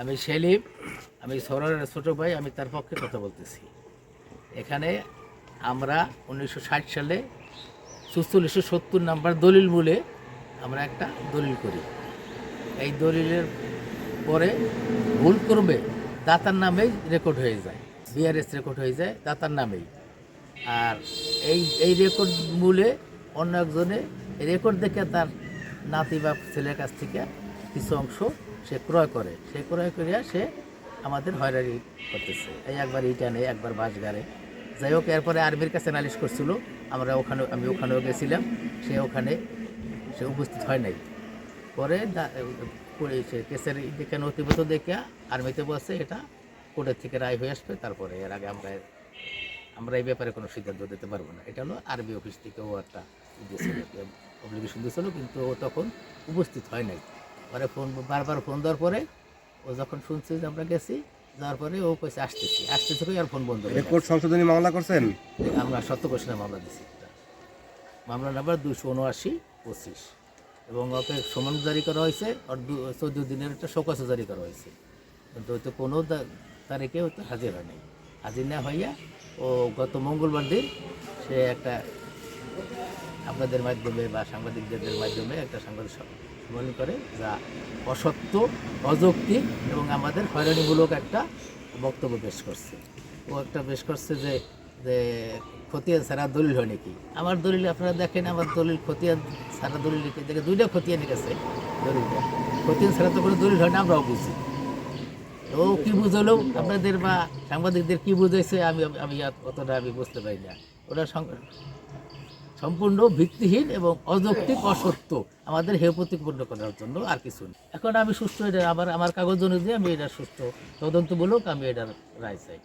আমি সেলিম, আমি সরারের ছোট ভাই, আমি তার পক্ষে কথা বলতেছি। এখানে আমরা উনিশশো ষাট সালে সুচল্লিশশো সত্তর নাম্বার দলিল মূলে আমরা একটা দলিল করি। এই দলিলের পরে ভুল করবে দাতার নামেই রেকর্ড হয়ে যায় বিআরএস রেকর্ড হয়ে যায় দাতার নামেই। আর এই এই রেকর্ড মূলে অন্য একজনে রেকর্ড দেখে তার নাতি বা ছেলের কাছ থেকে কিছু অংশ সে ক্রয় করে। সে ক্রয় করিয়া সে আমাদের হয়রানি করতেছে। এই একবার ইটানে একবার বাসগারে যাই হোক, এরপরে আর্মির কাছে নালিশ করছিল। আমরা ওখানে, আমি ওখানেও গেছিলাম। সে ওখানে, সে উপস্থিত হয় নাই। পরে সে কেসের দেখে নথিপত্র দেখে আর্মিতে বসে এটা কোর্টের থেকে রায় হয়ে আসবে। তারপরে এর আগে আমরা আমরা এই ব্যাপারে কোনো সিদ্ধান্ত দিতে পারব না। এটা হলো আরবি অফিস থেকে ও একটা অব্লিগেশন দিয়েছিল। কিন্তু ও তখন উপস্থিত হয় নাই। পরে ফোন বারবার ফোন দেওয়ার পরে ও যখন শুনছে যে আমরা গেছি যাওয়ার পরে ও কইছে আসতেছি। আসতেছে কই আর ফোন বন্ধ রেকর্ড সংশোধনী মামলা করছেন? আমরা সত্য কোশ্চেনের মামলা দিছি। মামলা নাম্বার দুশো উনআশি পঁচিশ। এবং ওকে সমন জারি করা হয়েছে আর দু চোদ্দ দিনের একটা শোকস জারি করা হয়েছে। কিন্তু হয়তো কোনো তারিখে হয়তো হাজির হয় নাই হাজির না হইয়া ও গত মঙ্গলবার দিন সে একটা আপনাদের মাধ্যমে বা সাংবাদিকদের মাধ্যমে একটা সাংবাদিক সম্মেলন করে যা অসত্য, অযৌক্তিক এবং আমাদের হয়রানিমূলক একটা বক্তব্য পেশ করছে। ও একটা পেশ করছে যে যে খতিয়ান ছাড়া দলিল হয় নাকি? আমার দলিল আপনারা দেখেন, আমার দলিল খতিয়ান ছাড়া দলিল লিখে দেখে দুইটা খতিয়ান গেছে দলিলটা। খতিয়ান ছাড়া তো কোনো দলিল হয় না, আমরাও বুঝি। ও কী বুঝলো আপনাদের বা সাংবাদিকদের কী বুঝেছে আমি আমি অতটা আমি বুঝতে পারি না। ওরা সম্পূর্ণ ভিত্তিহীন এবং অযৌক্তিক, অসত্য। আমাদের হেয় প্রতিপন্ন করার জন্য আর কিছু নেই। এখন আমি সুস্থ এটা আমার আমার কাগজ অনুযায়ী আমি এটা সুস্থ তদন্তমূলক আমি এটার রায় চাই।